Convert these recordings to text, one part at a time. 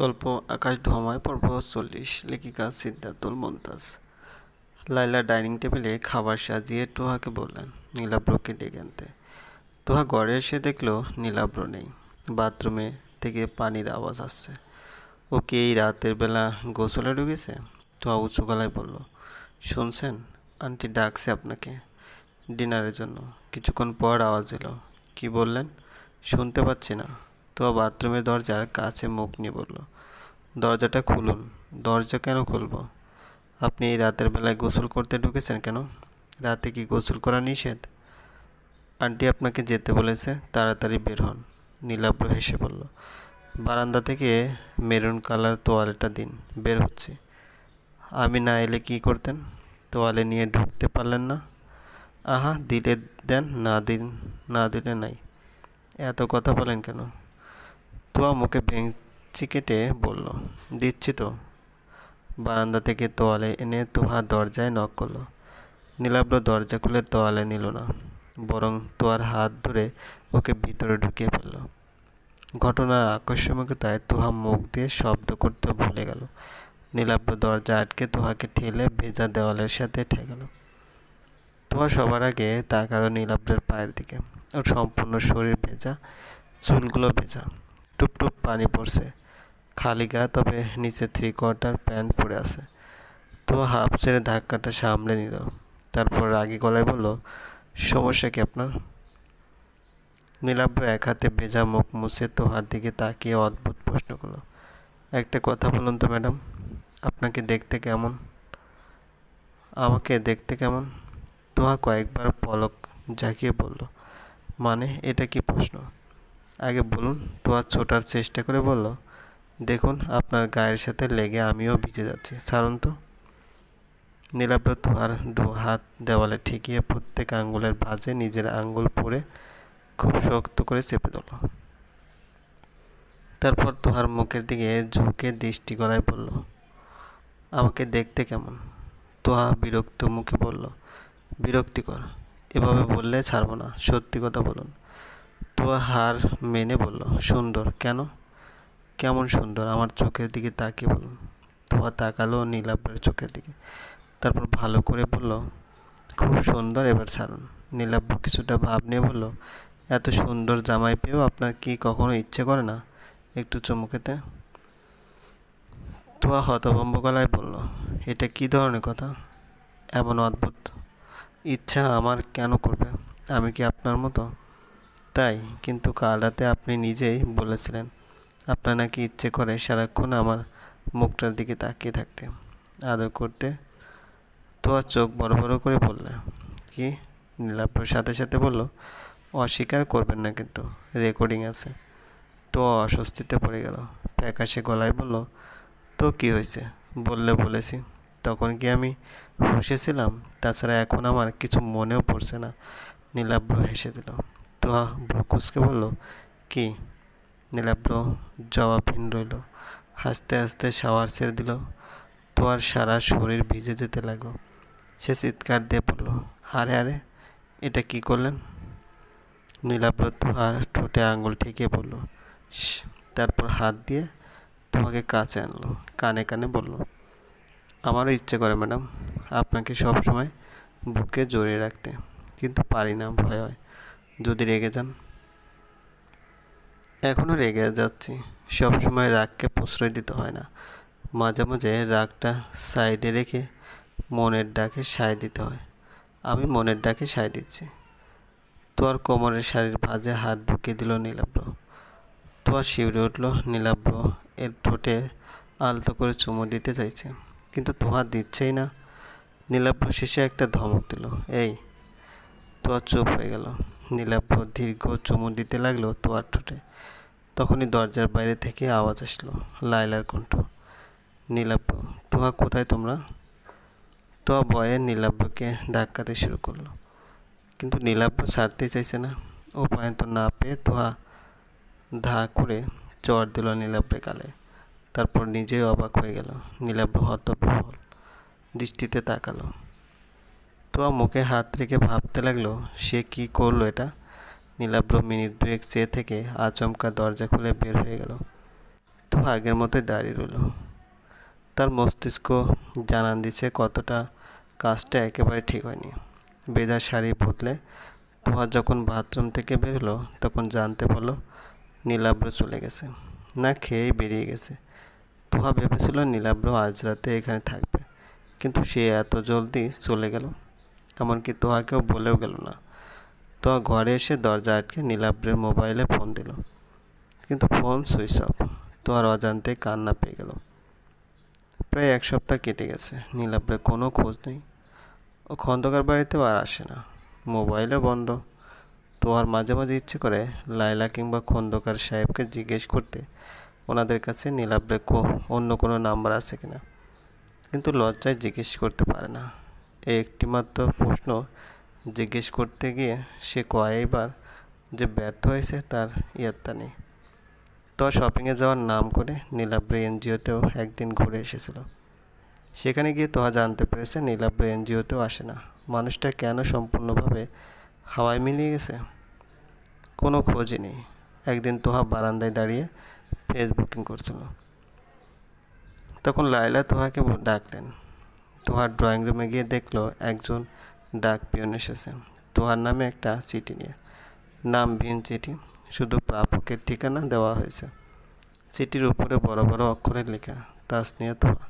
গল্প, আকাশ ধোঁয়ায় পর্ব, চল্লিশ, লেখিকা সিদ্ধাতুল মমতাজ লাইলা ডাইনিং টেবিলে খাবার সাজিয়ে টোহাকে বললেন, নীলাব্রকে ডেকে আনতে। টোহা ঘরে এসে দেখল নীলাব্র নেই। বাথরুমে থেকে পানির আওয়াজ আসছে। ও কি এই রাতের বেলা গোসলে ঢুকেছে? টোহা উঁচু গলায় বলল, শুনছেন, আন্টি ডাকছে আপনাকে ডিনারের জন্য। কিছুক্ষণ পর আওয়াজ এলো, কি বললেন? শুনতে পাচ্ছি না। তো বাথরুমের দরজার কাছে মুখ নিয়ে বলল, দরজাটা খুলুন। দরজা কেন খুলবো? আপনি এই রাতের বেলায় গোসল করতে ঢুকেছেন কেন? রাতে কি গোসল করা নিষেধ? আন্টি আপনাকে যেতে বলেছে, তাড়াতাড়ি বের হন, নীলাব্র হেসে বলল। বারান্দা থেকে মেরুন কালার তোয়ালেটা দিন, বের হচ্ছে। আমি না এলে কি করতেন? তোয়ালে নিয়ে ঢুকতে পারলেন না? আহা, দিলে দেন, না দিন, না দিলে নাই। এত কথা বলেন কেন? তোয়া মুখে ভেঙচি কেটে বলল, দিচ্ছি তো। বারান্দা থেকে তোয়ালে এনে তোহা দরজায় নক করল। নীলাব্র দরজা খুলে তোয়ালে নিল না, বরং তোয়ার হাত ধরে ওকে ভিতরে ঢুকিয়ে ফেলল। ঘটনার আকস্মিকতায় তোহা মুখ দিয়ে শব্দ করতে ভুলে গেল। নীলাব্র দরজা আটকে তোহাকে ঠেলে ভেজা দেওয়ালের সাথে ঠেকালো তোহা সবার আগে তাকালো নীলাব্রের পায়ের দিকে। ওর সম্পূর্ণ শরীর ভেজা, চুলগুলো ভেজা। টুপ টুপ পানি পড়ছে। খালি গা, তবে নিচে থ্রি কোয়ার্টার প্যান্ট পরে আছে। তো হাফ ছেড়ে ধাক্কাটা সামলে নিল। তারপর রাগি গলায় বলল, সমস্যা কি আপনার? নীলাব্র এক হাতে ভেজা মুখ মুছে তোহার দিকে তাকিয়ে অদ্ভুত প্রশ্ন করল, একটা কথা বলুন তো ম্যাডাম, আপনাকে দেখতে কেমন? আমাকে দেখতে কেমন? তোহা কয়েকবার পলক ঝাঁকিয়ে বলল মানে এটা কি প্রশ্ন? আগে বলুন তোয়া ছোটার চেষ্টা করে বলল, দেখুন, আপনার গায়ের সাথে লেগে আমিও ভিজে যাচ্ছি। ছাড়ুন তো। নীলাব্র তোহার দু হাত দেওয়ালে ঠেকিয়ে প্রত্যেক আঙ্গুলের ভাঁজে নিজের আঙ্গুল পরে খুব শক্ত করে চেপে দিল তারপর তোহার মুখের দিকে ঝুঁকে দৃষ্টি গলায় বলল, আমাকে দেখতে কেমন? তোহা বিরক্ত মুখে বলল, বিরক্তিকর। এভাবে বললে ছাড়বো না। সত্যি কথা বলুন। তো হার মেনে বলল, সুন্দর, কেন? কেমন সুন্দর, আমার চোখের দিকে তাকিয়ে বলুন তোয়া তাকালো নীলাব্রের চোখের দিকে। তারপর ভালো করে বলল, খুব সুন্দর এবার ছাড়ুন। নীলাব্র কিছুটা ভাব নিয়ে বলল, এত সুন্দর জামাই পেয়েও আপনার কি কখনো ইচ্ছে করে না? একটু চমুকেতে। তোয়া হতভম্ব গলায় বলল, এটা কি ধরনের কথা? এমন অদ্ভুত। ইচ্ছা আমার কেন করবে? আমি কি আপনার মতো? তাই কিন্তু কাল রাতে আপনি নিজেই বলেছিলেন, আপনার নাকি ইচ্ছে করে সারাক্ষণ আমার মুখটার দিকে তাকিয়ে থাকতে, আদর করতে। তো আর চোখ বড় বড় করে বললে, কি? নীলাব্র সাথে সাথে বলল, অস্বীকার করবেন না কিন্তু রেকর্ডিং আছে। তো অস্বস্তিতে পড়ে গেল। প্যাকাশে গলায় বলল, তো কি হয়েছে? বললে বলেছি, তখন কি আমি হুঁশেছিলাম তাছাড়া এখন আমার কিছু মনেও পড়ছে না। নীলাব্র হেসে দিল তোহা ভ্রকুসকে বলল, কি? নীলাব্র জবাবহীন রইল। হাসতে হাসতে শাওয়ার ছেড়ে দিল। তোয়ার সারা শরীর ভিজে যেতে লাগল। সে চিৎকার দিয়ে পড়ল আরে আরে, এটা কি করলেন? নীলাব্র তোহার ঠোঁটে আঙুল ঠেকিয়ে বলল তারপর হাত দিয়ে তোমাকে কাছে আনলো। কানে কানে বলল, আমারও ইচ্ছে করে ম্যাডাম, আপনাকে সব সময় বুকে জড়িয়ে রাখতে, কিন্তু পারি না, ভয় হয়। যদি রেগে যান। এখনও রেগে যাচ্ছি। সব সময় রাগকে প্রশ্রয় দিতে হয় না। মাঝে মাঝে রাগটা সাইডে রেখে মনের ডাকে সায় দিতে হয়। আমি মনের ডাকে সায় দিচ্ছি। তোর কোমরের শাড়ির ভাঁজে হাত ঢুকিয়ে দিল নীলাব্র। তোর শিউরে উঠল নীলাব্র। এর ঠোঁটে আলতো করে চুমু দিতে চাইছে। কিন্তু তোহার দিচ্ছেই না। নীলাব্র শেষে একটা ধমক দিল। এই তোয়া চুপ হয়ে গেল। নীলাব্র দীর্ঘ চুমু দিতে লাগল তোয়ার ঠোঁটে। তখনই দরজার বাইরে থেকে আওয়াজ আসলো লাইলার কণ্ঠ। নীলাব্র তোহা কোথায় তোমরা? তোয়া ভয়ে নীলাব্রকে ধাক্কাতে শুরু করল। কিন্তু নীলাব্র ছাড়তে চাইছে না। ও পর্যন্ত না পেয়ে তোহা ধা করে চর দিল নীলাব্রে কালে তারপর নিজেই অবাক হয়ে গেল। নীলাব্র হতবিহল দৃষ্টিতে তাকালো। তোয়া মুখে হাত রেখে ভাবতে লাগল, সে কি করল এটা? নীলাব্র মিনিট দুয়েক চেয়ে থেকে আচমকা দরজা খুলে বের হয়ে গেল। তো আগের মতোই দাঁড়িয়ে রইল। তার মস্তিষ্ক জানান দিছে কতটা কাজটা একেবারে ঠিক হয়নি। বেদা শাড়ি বদলে তোহা যখন বাথরুম থেকে বেরোলো তখন জানতে পারল নীলাব্র চলে গেছে। না খেয়েই বেরিয়ে গেছে। তোহা ভেবেছিল নীলাব্র আজ রাতে এখানে থাকবে, কিন্তু সে এত জলদি চলে গেল। এমনকি তোহাকেও বলেও গেল না। তোহা ঘরে এসে দরজা আটকে নীলাব্রের মোবাইলে ফোন দিল। কিন্তু ফোন সুইচ অফ। তোহার অজান্তে কান্না পেয়ে গেল। প্রায় এক সপ্তাহ কেটে গেছে। নীলাব্রের কোনো খোঁজ নেই। ও খন্দকার বাড়িতেও আর আসে না। মোবাইলও বন্ধ। তোহার মাঝে মাঝে ইচ্ছে করে লাইলা কিংবা খন্দকার সাহেবকে জিজ্ঞেস করতে ওনাদের কাছে নীলাব্রে অন্য কোনো নাম্বার আছে কিনা। কিন্তু লজ্জায় জিজ্ঞেস করতে পারে না। একটিমাত্র প্রশ্ন জিজ্ঞেস করতে গিয়ে সে কয়েকবার যে ব্যর্থ হয়েছে তার ইয়াত্তা নেই। তো শপিংয়ে যাওয়ার নাম করে নীলাব্রে এনজিওতেও একদিন ঘুরে এসেছিল। সেখানে গিয়ে তোহা জানতে পেরেছে নীলাব্রে এনজিওতেও আসে না। মানুষটা কেন সম্পূর্ণভাবে হাওয়ায় মিলিয়ে গেছে? কোনো খোঁজই নেই। একদিন তোহা বারান্দায় দাঁড়িয়ে ফেসবুকিং করছিল। তখন লায়লা তোহাকে ডাকলেন তোহার ড্রয়িং রুমে গিয়ে দেখল একজন ডাক পিয়ন এসেছে। তোহার নামে একটা চিঠি নিয়ে। নাম ভিন চিঠি। শুধু প্রাপকের ঠিকানা দেওয়া হয়েছে। চিঠির উপরে বড় বড় অক্ষরে লেখা, তাসনিয়া তোহা।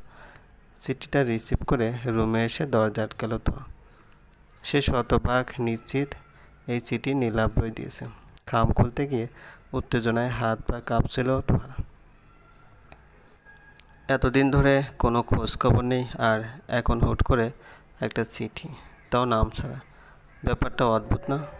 চিঠিটা রিসিভ করে রুমে এসে দরজা আটকালো তোহা। সে শতভাগ নিশ্চিত এই চিঠি নীলাব্রই দিয়েছে। খাম খুলতে গিয়ে উত্তেজনায় হাত পা কাঁপছিল তোহার। এতদিন ধরে কোনো খোঁজ খবর নেই আর এখন হুট করে একটা চিঠি। তাও নাম ছাড়া। ব্যাপারটা অদ্ভুত না?